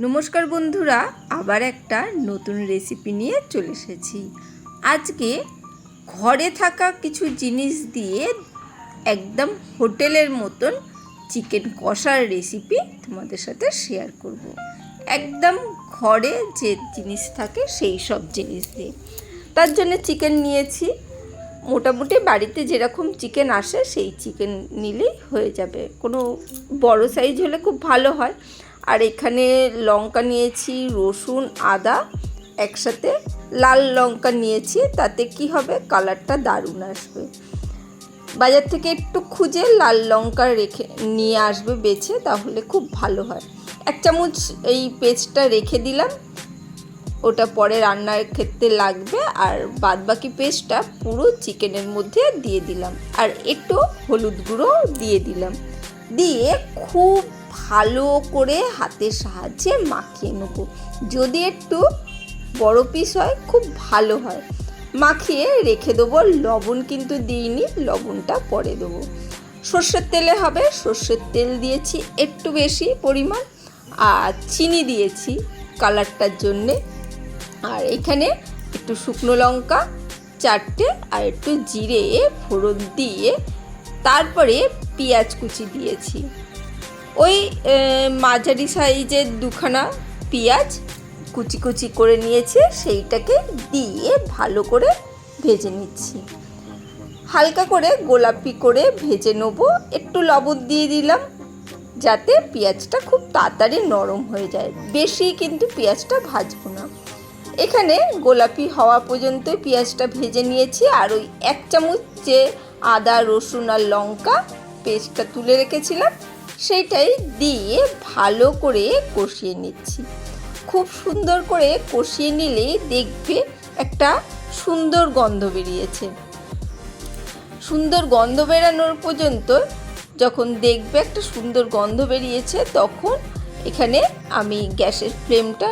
নমস্কার বন্ধুরা, আবার একটা নতুন রেসিপি নিয়ে চলে এসেছি। আজকে ঘরে থাকা কিছু জিনিস দিয়ে একদম হোটেলের মতন চিকেন কষার রেসিপি তোমাদের সাথে শেয়ার করব। একদম ঘরে যে জিনিস থাকে সেই সব জিনিস দিয়ে। তার জন্য চিকেন নিয়েছি। মোটামুটি বাড়িতে যেরকম চিকেন আসে, সেই চিকেন নিলেই হয়ে যাবে। কোনো বড় সাইজ হলে খুব ভালো হয়। আর এখানে লঙ্কা নিয়েছি, রসুন, আদা একসাথে। লাল লঙ্কা নিয়েছি, তাতে কি হবে? কালারটা দারুণ আসবে। বাজার থেকে একটু খুঁজে লাল লঙ্কা রেখে নিয়ে আসবে বেছে, তাহলে খুব ভালো হয়। এক চামচ এই পেস্টটা রেখে দিলাম। ওটা পরে রান্নার ক্ষেত্রে লাগবে। আর বাদবাকি পেস্টটা পুরো চিকেনের মধ্যে দিয়ে দিলাম। আর একটু হলুদ গুঁড়ো দিয়ে দিলাম। দিয়ে খুব ভালো করে হাতের সাহায্যে মাখিয়ে নেব। যদি একটু বড় পিস হয়, খুব ভালো হয়। মাখিয়ে রেখে দেবো, লবণ কিন্তু দিইনি, লবণটা পরে দেবো। সর্ষের তেলে হবে, সর্ষের তেল দিয়েছি একটু বেশি পরিমাণ, আর চিনি দিয়েছি কালারটার জন্যে। আর এখানে একটু শুকনো লঙ্কা চারটে, আর একটু জিরে ফোড়ন দিয়ে তারপরে পেঁয়াজ কুচি দিয়েছি। ওই মাঝারি সাইজের দুখানা পেঁয়াজ কুচি কুচি করে নিয়েছি, সেইটাকে দিয়ে ভালো করে ভেজে নিচ্ছি। হালকা করে গোলাপি করে ভেজে নেব, একটু লবণ দিয়ে দিলাম, যাতে পেঁয়াজটা খুব তাড়াতাড়ি নরম হয়ে যায়। বেশি কিন্তু পেঁয়াজটা ভাজবো না। এখানে গোলাপি হওয়া পর্যন্ত পেঁয়াজটা ভেজে নিয়েছি, আর ওই এক চামচ যে আদা, রসুন আর লঙ্কা পেস্টটা তুলে রেখেছিলাম সেইটাই দিয়ে ভালো করে কষিয়ে নিচ্ছি। খুব সুন্দর করে কষিয়ে নিলেই দেখবে একটা সুন্দর গন্ধ বেরিয়েছে। সুন্দর গন্ধ বেরানোর পর্যন্ত যখন দেখবে একটা সুন্দর গন্ধ বেরিয়েছে, তখন এখানে আমি গ্যাসের ফ্লেমটা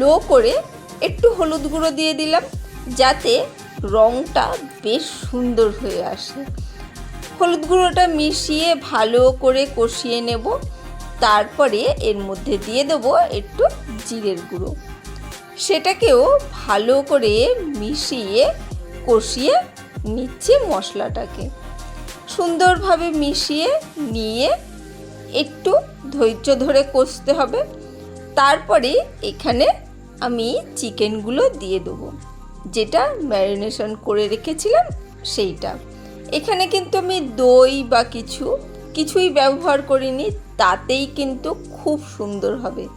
লো করে একটু হলুদ গুঁড়ো দিয়ে দিলাম, যাতে রঙটা বেশ সুন্দর হয়ে আসে। হলুদ গুঁড়োটা মিশিয়ে ভালো করে কষিয়ে নেব। তারপরে এর মধ্যে দিয়ে দেবো একটু জিরের গুঁড়ো। সেটাকেও ভালো করে মিশিয়ে কষিয়ে নিচ্ছি মশলাটাকে। সুন্দরভাবে মিশিয়ে নিয়ে একটু ধৈর্য ধরে কষতে হবে। তারপরে এখানে আমি চিকেনগুলো দিয়ে দেবো। যেটা ম্যারিনেশন করে রেখেছিলাম সেইটা। এখানে কিন্তু আমি দই বা কিছু, কিছুই ব্যবহার করিনি, তাতেই কিন্তু খুব সুন্দর হবে।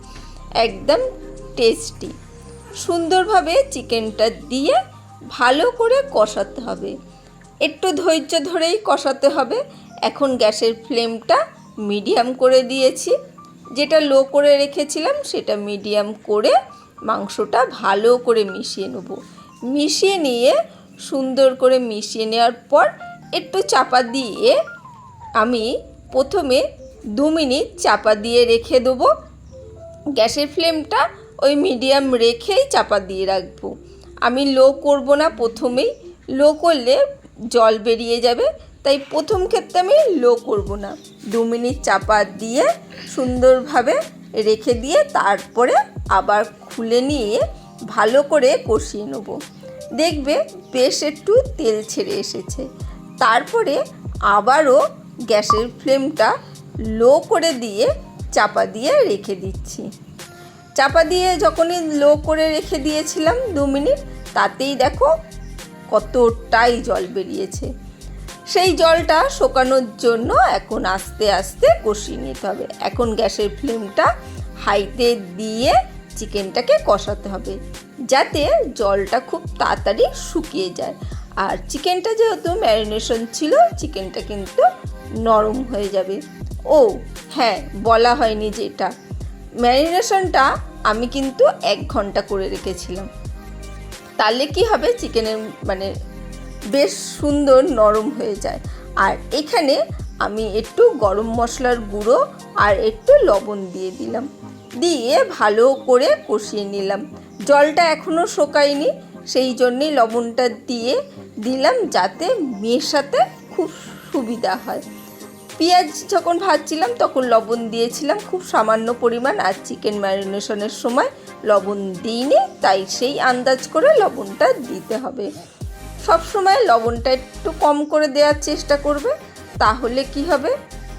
একদম টেস্টি সুন্দরভাবে চিকেনটা দিয়ে ভালো করে কষাতে হবে। একটু ধৈর্য ধরেই কষাতে হবে। এখন গ্যাসের ফ্লেমটা মিডিয়াম করে দিয়েছি। যেটা লো করে রেখেছিলাম, সেটা মিডিয়াম করে মাংসটা ভালো করে মিশিয়ে নেব। মিশিয়ে নিয়ে সুন্দর করে মিশিয়ে নেওয়ার পর একটু চাপা দিয়ে আমি প্রথমে দু মিনিট চাপা দিয়ে রেখে দেবো। গ্যাসের ফ্লেমটা ওই মিডিয়াম রেখেই চাপা দিয়ে রাখব। আমি লো করব না প্রথমেই। লো করলে জল বেরিয়ে যাবে, তাই প্রথম ক্ষেত্রে আমি লো করব না। দু মিনিট চাপা দিয়ে সুন্দরভাবে রেখে দিয়ে তারপরে আবার খুলে নিয়ে ভালো করে কষিয়ে নেব। দেখবে বেশ একটু তেল ছেড়ে এসেছে। তারপরে আবারও গ্যাসের ফ্লেমটা লো করে দিয়ে চাপা দিয়ে রেখে দিচ্ছি। চাপা দিয়ে যখনই লো করে রেখে দিয়েছিলাম দু মিনিট, তাতেই দেখো কতটাই জল বেরিয়েছে। সেই জলটা শোকানোর জন্য এখন আস্তে আস্তে কষিয়ে নিতে হবে। এখন গ্যাসের ফ্লেমটা হাইতে দিয়ে চিকেনটাকে কষাতে হবে, যাতে জলটা খুব তাড়াতাড়ি শুকিয়ে যায়। আর চিকেনটা যেহেতু ম্যারিনেশন ছিল, চিকেনটা কিন্তু নরম হয়ে যাবে। ও হ্যাঁ বলা হয়নি যেটা ম্যারিনেশনটা আমি কিন্তু এক ঘণ্টা করে রেখেছিলাম। তাহলে কি হবে? চিকেনের মানে বেশ সুন্দর নরম হয়ে যায়। আর এখানে আমি একটু গরম মশলার গুঁড়ো আর একটু লবণ দিয়ে দিলাম। দিয়ে ভালো করে কষিয়ে নিলাম। জলটা এখনও শোকায়নি। সেই জন্যেই লবণটা দিয়ে দিলাম যাতে মেশাতে খুব সুবিধা হয়। পেঁয়াজ যখন ভাজছিলাম তখন লবণ দিয়েছিলাম, খুব সামান্য পরিমাণ, আর চিকেন ম্যারিনেশনের সময় লবণ দিইনি, তাই সেই আন্দাজ করে লবণটা দিতে হবে। সব সময় লবণটা একটু কম করে দেওয়ার চেষ্টা করবে, তাহলে কি হবে?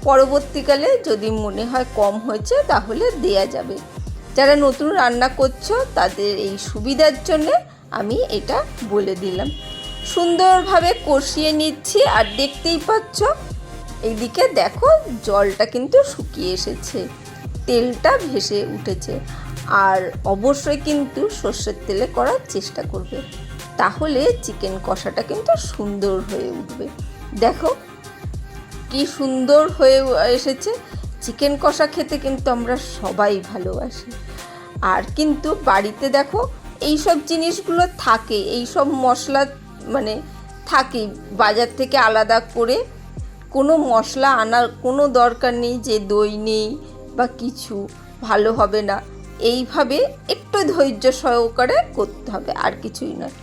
পরবর্তীকালে যদি মনে হয় কম হয়েছে, তাহলে দেয়া যাবে। যারা নতুন রান্না করছ, তাদের এই সুবিধার জন্য আমি এটা বলে দিলাম। সুন্দরভাবে কষিয়ে নিচ্ছি আর দেখতেই পাচ্ছ, এইদিকে দেখো জলটা কিন্তু শুকিয়ে এসেছে, তেলটা ভেসে উঠেছে আর অবশ্যই কিন্তু সর্ষের তেলে করার চেষ্টা করবে। তাহলে চিকেন কষাটা কিন্তু সুন্দর হয়ে উঠবে। দেখো কি সুন্দর হয়ে এসেছে, চিকেন কষা খেতে কিন্তু আমরা সবাই ভালোবাসি। আর কিন্তু বাড়িতে দেখো এই সব জিনিসগুলো থাকে এই সব মশলা মানে থাকে। বাজার থেকে আলাদা করে কোনো মশলা আনার কোনো দরকার নেই যে দই নেই বা কিছু, ভালো হবে না। এইভাবে একটু ধৈর্য সহকারে করতে হবে, আর কিছুই নয়।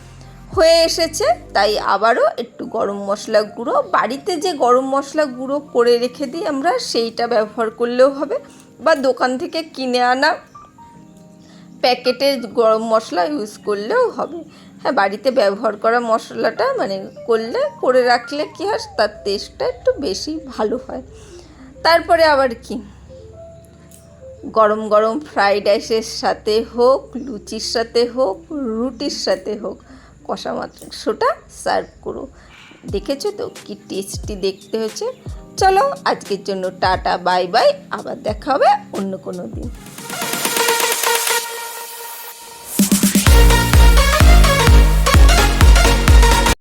হয়ে এসেছে, তাই আবারও একটু গরম মশলা গুঁড়ো। বাড়িতে যে গরম মশলা গুঁড়ো করে রেখে দিই আমরা, সেইটা ব্যবহার করলেও হবে। বা দোকান থেকে কিনে আনা প্যাকেটের গরম মশলা ইউজ করলেও হবে। হ্যাঁ বাড়িতে ব্যবহার করা মশলাটা মানে করলে, করে রাখলে কী হয়? তার টেস্টটা একটু বেশি ভালো হয়। তারপরে আবার কি? গরম গরম ফ্রাইড রাইসের সাথে হোক, লুচির সাথে হোক, রুটির সাথে হোক, কষা মাংসটা সার্ভ করো। দেখেছ তো কি টেস্টি দেখতে হয়েছে? চলো আজকের জন্য টাটা বাই বাই আবার দেখা হবে অন্য কোনো দিন।